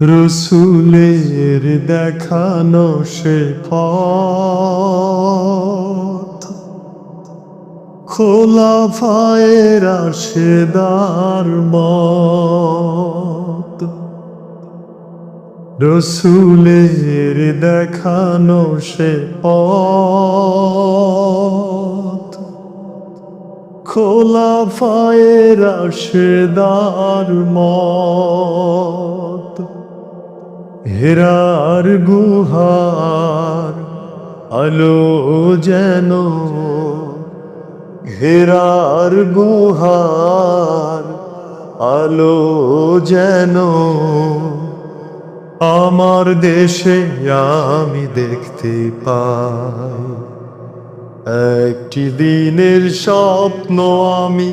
রসুলের দেখানো সে পথ। খোলা ফায়ের আশেদার মত। রসুলের দেখানো সে পথ। খোলা ফায়ের আশেদার মত। হেরার গুহার আলো যেন হেরার গুহার আলো যেন আমার দেশে আমি দেখতে পাই। একটি দিনের স্বপ্ন আমি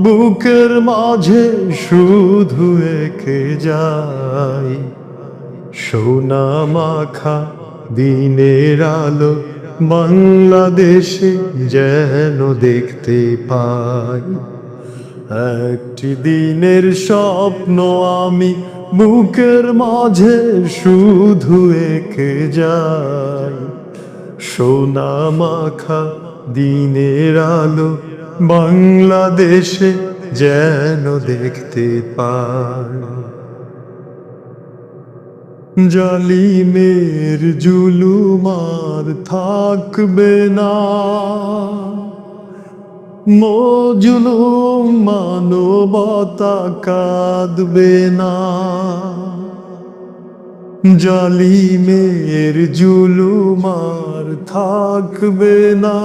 বুকের মাঝে শুধু এঁকে যাই। সোনা মাখা দিনের আলো বাংলাদেশে যেন দেখতে পাই। একটি দিনের স্বপ্ন আমি বুকের মাঝে শুধু এঁকে যাই। সোনা মাখা দিনের আলো বাংলাদেশে যেন দেখতে পাই। জালিমের জুলুমার থাকবে না। মজলুম মানবতা কাঁদবে না। জালিমের জুলুমার থাকবে না।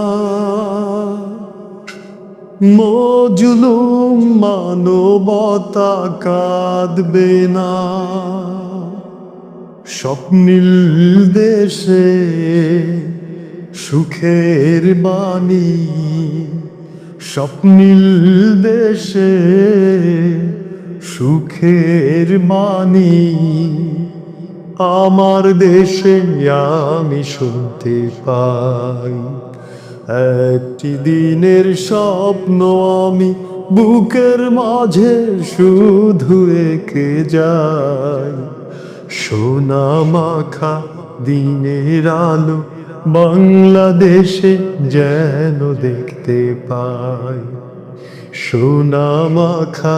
মজলুম মানবতা কাঁদবে না। স্বপ্নীল দেশে সুখের বাণী। স্বপ্নীল দেশে সুখের বাণী। আমার দেশে আমি শুনতে পাই, একটি দিনের স্বপ্ন আমি বুকের মাঝে শুধু একে যাই। সোনা মাখা দিনের আলো বাংলাদেশে যেন দেখতে পাই। সোনা মাখা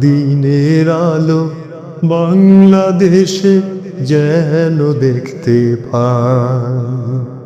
দিনের আলো বাংলাদেশে যেন দেখতে পাই।